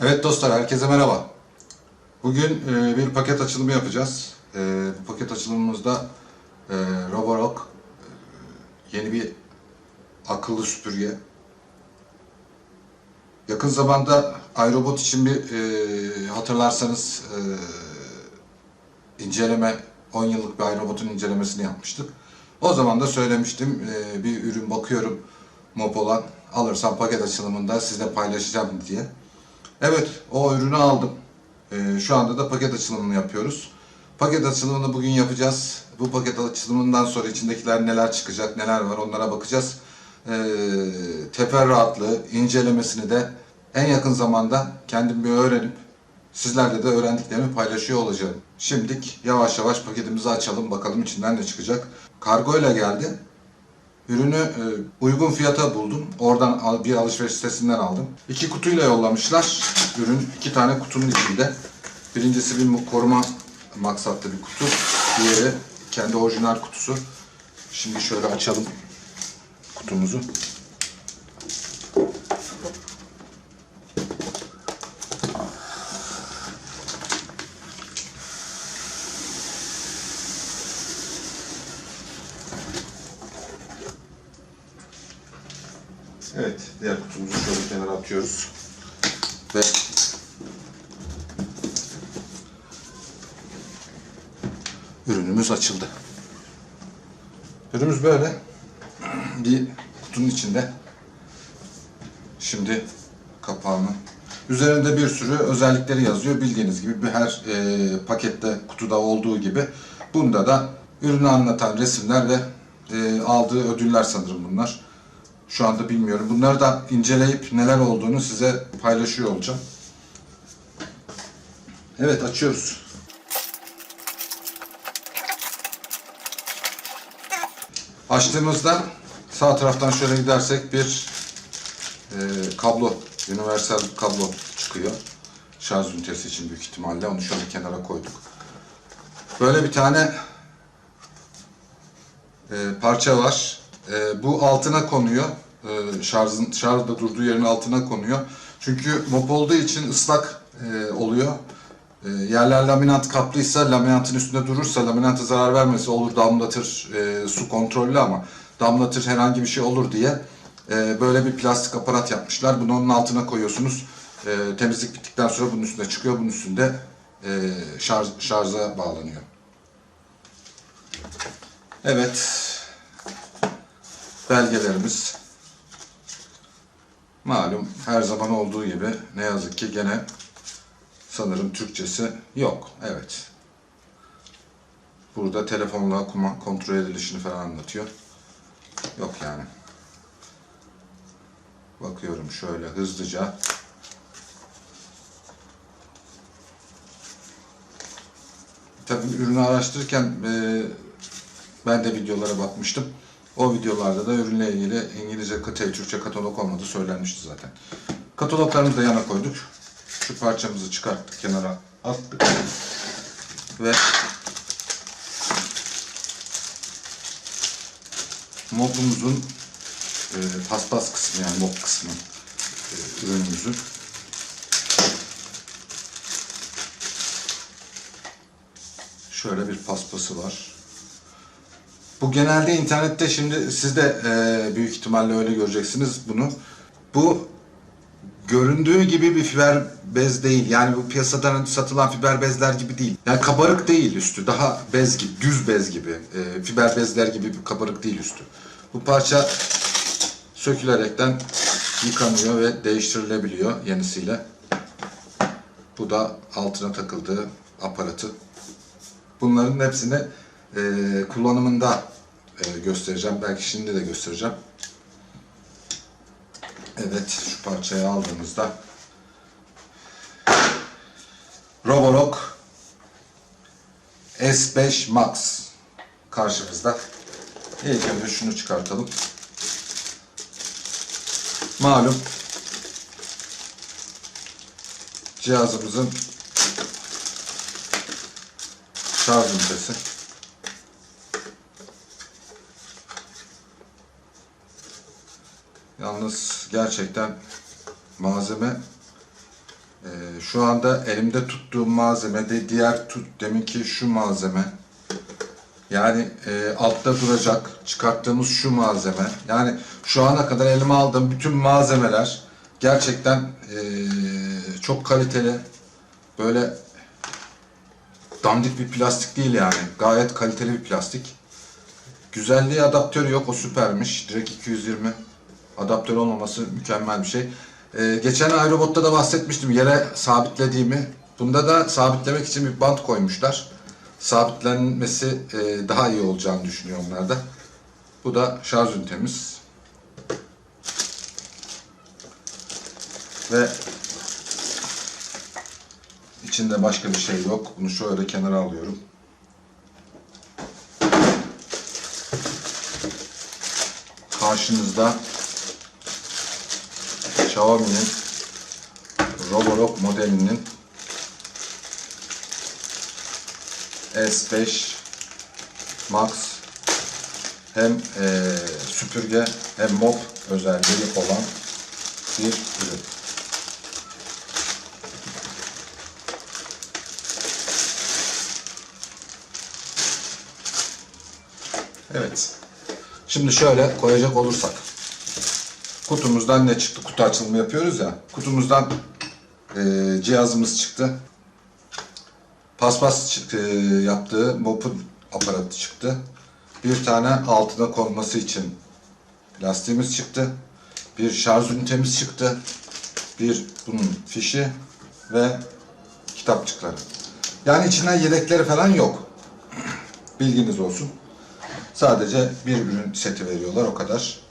Evet dostlar, herkese merhaba. Bugün e, bir paket açılımı yapacağız. E, bu paket açılımımızda e, Roborock e, yeni bir akıllı süpürge. Yakın zamanda iRobot için bir e, hatırlarsanız e, inceleme, 10 yıllık bir iRobot'un incelemesini yapmıştık. O zaman da söylemiştim, e, bir ürün bakıyorum mop olan, alırsam paket açılımında sizle paylaşacağım diye. Evet, o ürünü aldım. Ee, şu anda da paket açılımını yapıyoruz. Paket açılımını bugün yapacağız. Bu paket açılımından sonra içindekiler neler çıkacak, neler var onlara bakacağız. Ee, teferruatlı incelemesini de en yakın zamanda kendim bir öğrenip sizlerle de öğrendiklerimi paylaşıyor olacağım. Şimdilik yavaş yavaş paketimizi açalım bakalım içinden ne çıkacak. Kargo ile geldi. Ürünü e, uygun fiyata buldum. Oradan bir alışveriş sitesinden aldım. İki kutuyla yollamışlar. Ürün iki tane kutunun içinde. Birincisi bir koruma maksatlı bir kutu. Diğeri kendi orijinal kutusu. Şimdi şöyle açalım kutumuzu. Evet, diğer kutumuzu şöyle kenara atıyoruz. Ve ürünümüz açıldı. Ürünümüz böyle. Bir kutunun içinde. Şimdi kapağını. Üzerinde bir sürü özellikleri yazıyor. Bildiğiniz gibi bir her e, pakette, kutuda olduğu gibi. Bunda da ürünü anlatan resimler ve e, aldığı ödüller sanırım bunlar. Şu anda bilmiyorum. Bunları da inceleyip neler olduğunu size paylaşıyor olacağım. Evet açıyoruz. Açtığımızda sağ taraftan şöyle gidersek bir e, kablo, universal kablo çıkıyor. Şarj ünitesi için büyük ihtimalle. Onu şöyle kenara koyduk. Böyle bir tane e, parça var. E, bu altına konuyor. E, şarjın şarjda durduğu yerin altına konuyor. Çünkü mop olduğu için ıslak e, oluyor. E, yerler laminat kaplıysa, laminatın üstünde durursa, laminata zarar vermesi olur damlatır, e, su kontrollü ama damlatır herhangi bir şey olur diye e, böyle bir plastik aparat yapmışlar. Bunu onun altına koyuyorsunuz. E, temizlik bittikten sonra bunun üstüne çıkıyor. Bunun üstünde e, şarj, şarja bağlanıyor. Evet. Belgelerimiz. Malum her zaman olduğu gibi ne yazık ki gene sanırım Türkçesi yok. Evet. Burada telefonla kontrol edilişini falan anlatıyor. Yok yani. Bakıyorum şöyle hızlıca. Tabii ürünü araştırırken e, ben de videolara bakmıştım. O videolarda da ürünle ilgili İngilizce, Türkçe katalog olmadığı söylenmişti zaten. Kataloglarımızı da yana koyduk. Şu parçamızı çıkarttık, kenara attık. Ve mopumuzun e, paspas kısmı yani mop kısmı e, ürünümüzün şöyle bir paspası var. Bu genelde internette şimdi siz de e, büyük ihtimalle öyle göreceksiniz bunu. Bu göründüğü gibi bir fiber bez değil. Yani bu piyasadan satılan fiber bezler gibi değil. Yani kabarık değil üstü. Daha bez gibi, düz bez gibi. E, fiber bezler gibi bir kabarık değil üstü. Bu parça sökülerekten yıkanıyor ve değiştirilebiliyor yenisiyle. Bu da altına takıldığı aparatı. Bunların hepsini e, kullanımında e, göstereceğim. Belki şimdi de göstereceğim. Evet, şu parçayı aldığımızda Roborock S5 Max karşımızda. İlk önce şunu çıkartalım. Malum cihazımızın şarj ünitesi. Yalnız gerçekten malzeme e, şu anda elimde tuttuğum malzeme de diğer tut deminki şu malzeme. Yani e, altta duracak çıkarttığımız şu malzeme. Yani şu ana kadar elime aldığım bütün malzemeler gerçekten e, çok kaliteli. Böyle dandik bir plastik değil yani. Gayet kaliteli bir plastik. Güzelliği adaptörü yok. O süpermiş. Direkt 220 adaptör olmaması mükemmel bir şey. Ee, geçen aerobotta da bahsetmiştim yere sabitlediğimi. Bunda da sabitlemek için bir bant koymuşlar. Sabitlenmesi e, daha iyi olacağını düşünüyorum onlar da. Bu da şarj ünitemiz. Ve içinde başka bir şey yok. Bunu şöyle kenara alıyorum. Karşınızda Xiaomi'nin Roborock modelinin S5 Max hem eee, süpürge hem mop özelliği olan bir ürün. Evet. Şimdi şöyle koyacak olursak. Kutumuzdan ne çıktı? Kutu açılımı yapıyoruz ya. Kutumuzdan eee, cihazımız çıktı. Paspas çıktı, yaptığı mopun aparatı çıktı. Bir tane altına konması için plastiğimiz çıktı. Bir şarj ünitemiz çıktı. Bir bunun fişi ve kitapçıkları. Yani içinden yedekleri falan yok. Bilginiz olsun. Sadece bir ürün seti veriyorlar o kadar.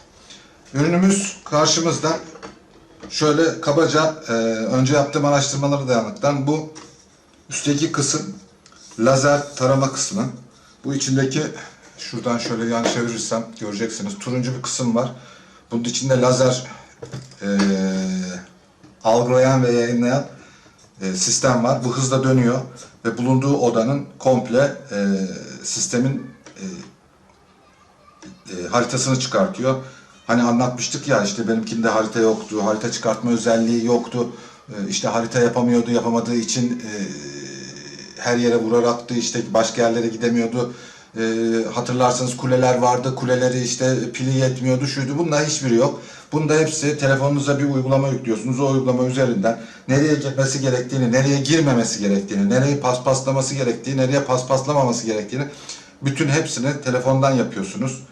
Ürünümüz karşımızda. Şöyle kabaca e, önce yaptığım araştırmalara dayanıktan bu üstteki kısım lazer tarama kısmı. Bu içindeki şuradan şöyle yan çevirirsem göreceksiniz. Turuncu bir kısım var. Bunun içinde lazer e, algılayan ve yayınlayan e, sistem var. Bu hızla dönüyor ve bulunduğu odanın komple e, sistemin e, e, haritasını çıkartıyor. Hani anlatmıştık ya işte benimkinde harita yoktu, harita çıkartma özelliği yoktu. E, işte harita yapamıyordu, yapamadığı için e, her yere vuraraktı, işte başka yerlere gidemiyordu. E, hatırlarsanız kuleler vardı, kuleleri işte pili yetmiyordu, şuydu. Bunlar hiçbiri yok. Bunda hepsi telefonunuza bir uygulama yüklüyorsunuz. O uygulama üzerinden nereye gitmesi gerektiğini, nereye girmemesi gerektiğini, nereye paspaslaması gerektiğini, nereye paspaslamaması gerektiğini bütün hepsini telefondan yapıyorsunuz.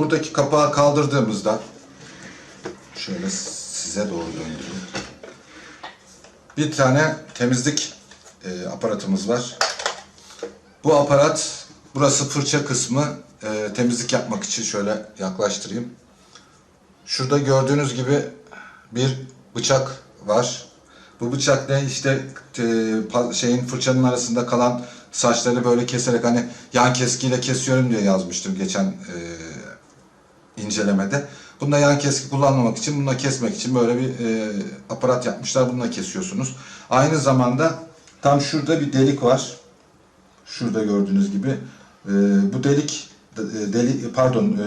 Buradaki kapağı kaldırdığımızda şöyle size doğru döndüreyim. Bir tane temizlik e, aparatımız var. Bu aparat burası fırça kısmı e, temizlik yapmak için şöyle yaklaştırayım. Şurada gördüğünüz gibi bir bıçak var. Bu bıçak ne işte e, şeyin fırçanın arasında kalan saçları böyle keserek hani yan keskiyle kesiyorum diye yazmıştım geçen e, incelemede. Bunda yan keski kullanmamak için, bununla kesmek için böyle bir e, aparat yapmışlar. Bununla kesiyorsunuz. Aynı zamanda tam şurada bir delik var. Şurada gördüğünüz gibi. E, bu delik e, delik pardon e,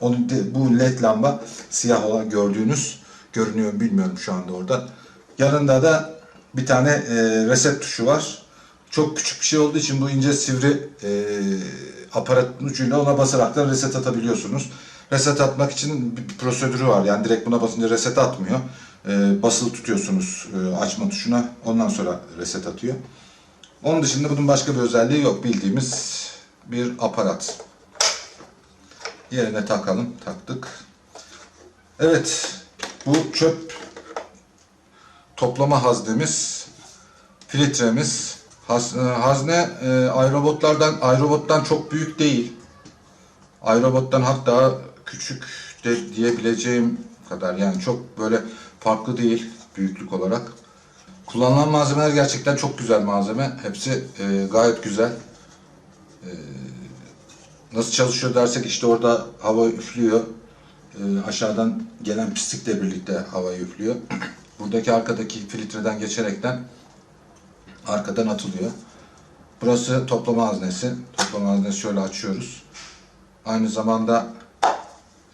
onun de- bu led lamba siyah olan gördüğünüz görünüyor bilmiyorum şu anda orada. Yanında da bir tane e, reset tuşu var. Çok küçük bir şey olduğu için bu ince sivri e, aparatın ucuyla ona basarak da reset atabiliyorsunuz. Reset atmak için bir, bir prosedürü var. Yani direkt buna basınca reset atmıyor. E, basılı tutuyorsunuz e, açma tuşuna. Ondan sonra reset atıyor. Onun dışında bunun başka bir özelliği yok. Bildiğimiz bir aparat. Yerine takalım. Taktık. Evet. Bu çöp toplama haznemiz, filtremiz. Haz- e, hazne e, aerobotlardan çok büyük değil. Aerobottan hatta küçük de diyebileceğim kadar yani çok böyle farklı değil büyüklük olarak. Kullanılan malzemeler gerçekten çok güzel malzeme. Hepsi e, gayet güzel. E, nasıl çalışıyor dersek işte orada hava üflüyor. E, aşağıdan gelen pislikle birlikte havayı üflüyor. Buradaki arkadaki filtreden geçerekten arkadan atılıyor. Burası toplama haznesi. Toplama haznesi şöyle açıyoruz. Aynı zamanda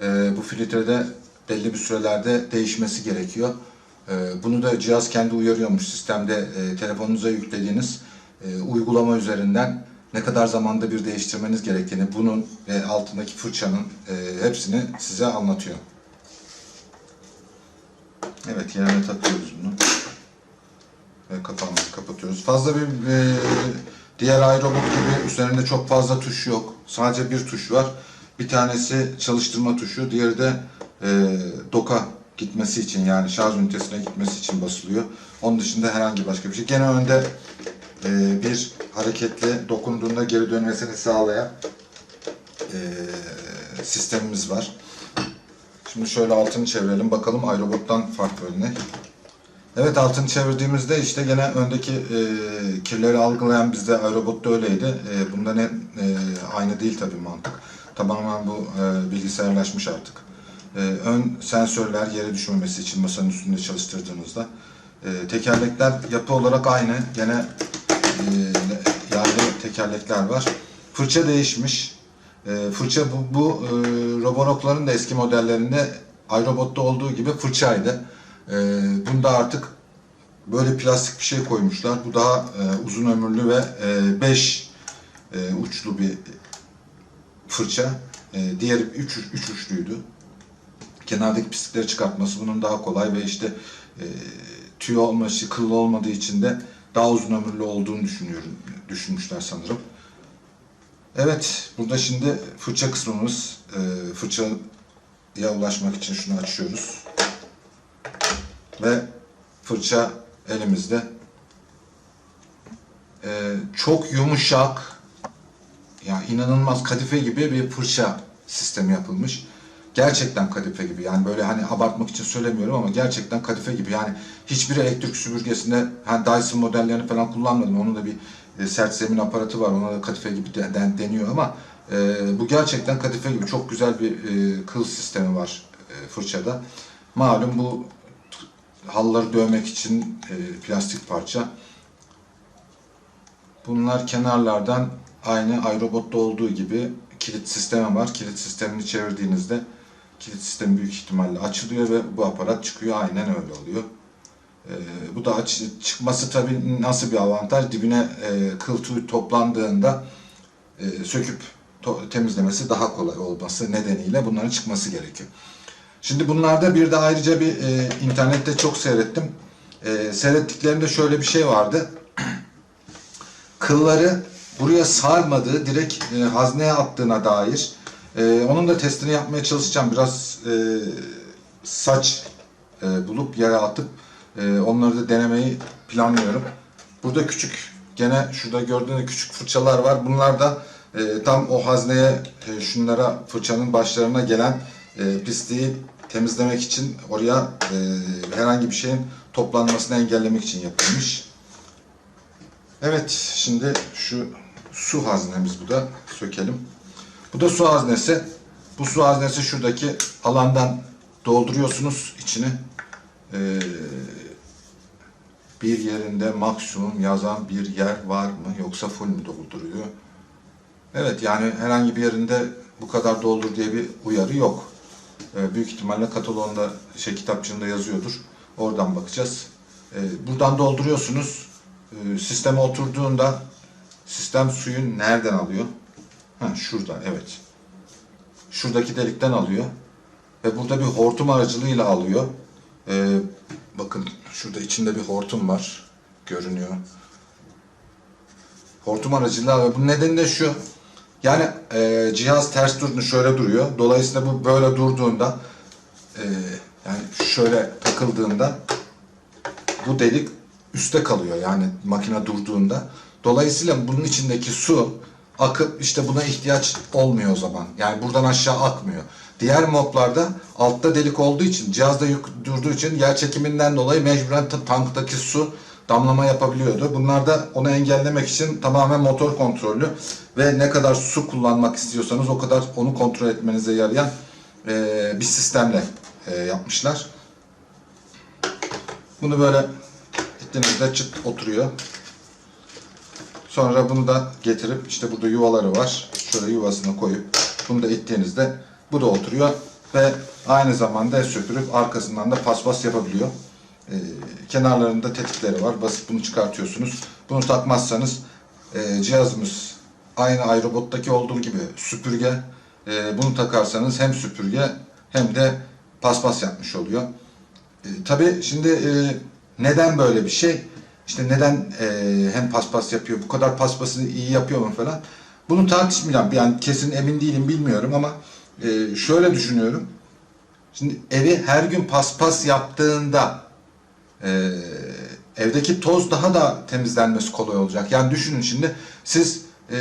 e, bu filtrede belli bir sürelerde değişmesi gerekiyor. E, bunu da cihaz kendi uyarıyormuş. Sistemde e, telefonunuza yüklediğiniz e, uygulama üzerinden ne kadar zamanda bir değiştirmeniz gerektiğini, bunun ve altındaki fırçanın e, hepsini size anlatıyor. Evet yerine takıyoruz bunu. Kapağını kapatıyoruz. Fazla bir e, diğer iRobot gibi üzerinde çok fazla tuş yok. Sadece bir tuş var. Bir tanesi çalıştırma tuşu, diğeri de e, doka gitmesi için yani şarj ünitesine gitmesi için basılıyor. Onun dışında herhangi başka bir şey. Gene önde e, bir hareketli dokunduğunda geri dönmesini sağlayan e, sistemimiz var. Şimdi şöyle altını çevirelim bakalım iRobot'tan farklı ne? Evet altını çevirdiğimizde işte gene öndeki e, kirleri algılayan bizde iRobot'ta öyleydi. E, bunda ne e, aynı değil tabii mantık. Tamamen bu e, bilgisayarlaşmış artık. E, ön sensörler yere düşmemesi için masanın üstünde çalıştırdığınızda. E, tekerlekler yapı olarak aynı. Gene e, yaylı tekerlekler var. Fırça değişmiş. E, fırça bu, bu e, Roborock'ların da eski modellerinde iRobot'ta olduğu gibi fırçaydı. E, bunda artık böyle plastik bir şey koymuşlar. Bu daha e, uzun ömürlü ve 5 e, uçlu bir fırça. E, diğeri 3 üç uçluydu. Kenardaki pislikleri çıkartması bunun daha kolay ve işte e, tüy olması, kıllı olmadığı için de daha uzun ömürlü olduğunu düşünüyorum, düşünmüşler sanırım. Evet, burada şimdi fırça kısmımız. E, fırçaya ulaşmak için şunu açıyoruz. Ve fırça elimizde. E, çok yumuşak, yani inanılmaz kadife gibi bir fırça sistemi yapılmış. Gerçekten kadife gibi yani böyle hani abartmak için söylemiyorum ama gerçekten kadife gibi yani hiçbir elektrik süpürgesinde hani Dyson modellerini falan kullanmadım. Onun da bir e, sert zemin aparatı var ona da kadife gibi de, den- deniyor ama e, bu gerçekten kadife gibi çok güzel bir e, kıl sistemi var e, fırçada. Malum bu halıları dövmek için e, plastik parça. Bunlar kenarlardan aynı iRobot'ta olduğu gibi kilit sistemi var. Kilit sistemini çevirdiğinizde kilit sistemi büyük ihtimalle açılıyor ve bu aparat çıkıyor. Aynen öyle oluyor. Ee, bu da aç, çıkması tabii nasıl bir avantaj? Dibine e, kıl tüy toplandığında e, söküp temizlemesi daha kolay olması nedeniyle bunların çıkması gerekiyor. Şimdi bunlarda bir de ayrıca bir e, internette çok seyrettim. E, seyrettiklerimde şöyle bir şey vardı kılları buraya sarmadığı direkt e, hazneye attığına dair. E, onun da testini yapmaya çalışacağım. Biraz e, saç e, bulup yere atıp e, onları da denemeyi planlıyorum. Burada küçük gene şurada gördüğünüz küçük fırçalar var. Bunlar da e, tam o hazneye e, şunlara fırçanın başlarına gelen e, pisliği temizlemek için oraya e, herhangi bir şeyin toplanmasını engellemek için yapılmış. Evet, şimdi şu su haznemiz bu da. Sökelim. Bu da su haznesi. Bu su haznesi şuradaki alandan dolduruyorsunuz içini. Ee, bir yerinde maksimum yazan bir yer var mı yoksa full mü dolduruyor? Evet yani herhangi bir yerinde bu kadar doldur diye bir uyarı yok. Ee, büyük ihtimalle kataloğunda şey kitapçığında yazıyordur. Oradan bakacağız. Ee, buradan dolduruyorsunuz. Ee, sisteme oturduğunda sistem suyu nereden alıyor? Ha şurada evet. Şuradaki delikten alıyor. Ve burada bir hortum aracılığıyla alıyor. Ee, bakın şurada içinde bir hortum var. Görünüyor. Hortum aracılığıyla alıyor. Bunun nedeni de şu. Yani e, cihaz ters durduğunda şöyle duruyor. Dolayısıyla bu böyle durduğunda e, yani şöyle takıldığında bu delik üstte kalıyor yani makine durduğunda. Dolayısıyla bunun içindeki su akıp işte buna ihtiyaç olmuyor o zaman. Yani buradan aşağı akmıyor. Diğer moplarda altta delik olduğu için cihazda yük durduğu için yer çekiminden dolayı mecburen ta- tanktaki su damlama yapabiliyordu. Bunlar da onu engellemek için tamamen motor kontrollü ve ne kadar su kullanmak istiyorsanız o kadar onu kontrol etmenize yarayan eee, bir sistemle eee, yapmışlar. Bunu böyle gittiğinizde çıt oturuyor. Sonra bunu da getirip işte burada yuvaları var. Şöyle yuvasına koyup bunu da ittiğinizde bu da oturuyor ve aynı zamanda el söpürüp arkasından da paspas yapabiliyor. E, kenarlarında tetikleri var. Basıp bunu çıkartıyorsunuz. Bunu takmazsanız e, cihazımız aynı iRobot'taki olduğu gibi süpürge. E, bunu takarsanız hem süpürge hem de paspas yapmış oluyor. E, tabii şimdi e, neden böyle bir şey? İşte neden e, hem paspas yapıyor, bu kadar paspasını iyi yapıyor mu falan. Bunu tartışmayacağım. Yani kesin emin değilim bilmiyorum ama e, şöyle düşünüyorum. Şimdi evi her gün paspas yaptığında e, evdeki toz daha da temizlenmesi kolay olacak. Yani düşünün şimdi siz e,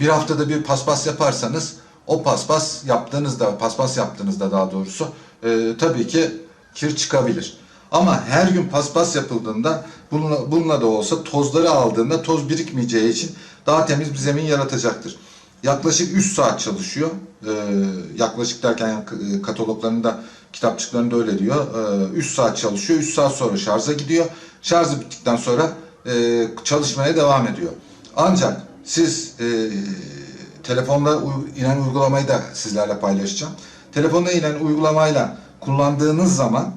bir haftada bir paspas yaparsanız o paspas yaptığınızda, paspas yaptığınızda daha doğrusu e, tabii ki kir çıkabilir. Ama her gün paspas yapıldığında bununla, bununla da olsa tozları aldığında toz birikmeyeceği için daha temiz bir zemin yaratacaktır. Yaklaşık 3 saat çalışıyor. Ee, yaklaşık derken e, kataloglarında, kitapçıklarında öyle diyor. Ee, 3 saat çalışıyor. 3 saat sonra şarja gidiyor. Şarjı bittikten sonra e, çalışmaya devam ediyor. Ancak siz e, telefonda inen uygulamayı da sizlerle paylaşacağım. Telefonda inen uygulamayla kullandığınız zaman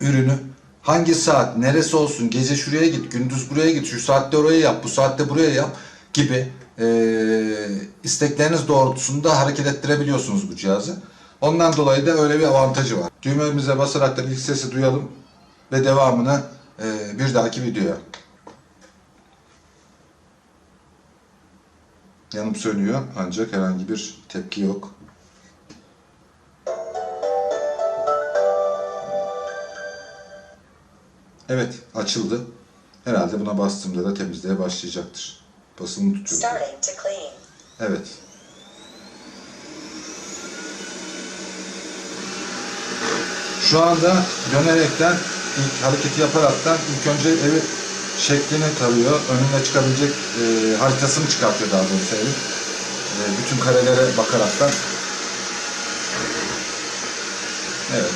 ürünü hangi saat, neresi olsun, gece şuraya git, gündüz buraya git, şu saatte oraya yap, bu saatte buraya yap gibi eee, istekleriniz doğrultusunda hareket ettirebiliyorsunuz bu cihazı. Ondan dolayı da öyle bir avantajı var. Düğmemize basarak da ilk sesi duyalım ve devamını eee, bir dahaki videoya. Yanıp sönüyor ancak herhangi bir tepki yok. Evet açıldı. Herhalde buna bastığımda da temizliğe başlayacaktır. Basını clean. Evet. Şu anda dönerekten ilk hareketi yaparaktan ilk önce evi şeklini tarıyor. Önüne çıkabilecek e, haritasını çıkartıyor daha doğrusu evin. E, bütün karelere bakaraktan. Evet.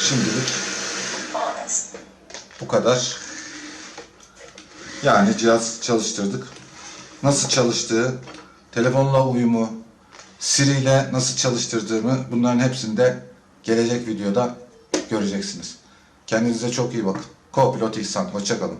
Şimdilik bu kadar. Yani cihaz çalıştırdık. Nasıl çalıştığı, telefonla uyumu, Siri ile nasıl çalıştırdığımı bunların hepsini de gelecek videoda göreceksiniz. Kendinize çok iyi bakın. Co-pilot İhsan. Hoşçakalın.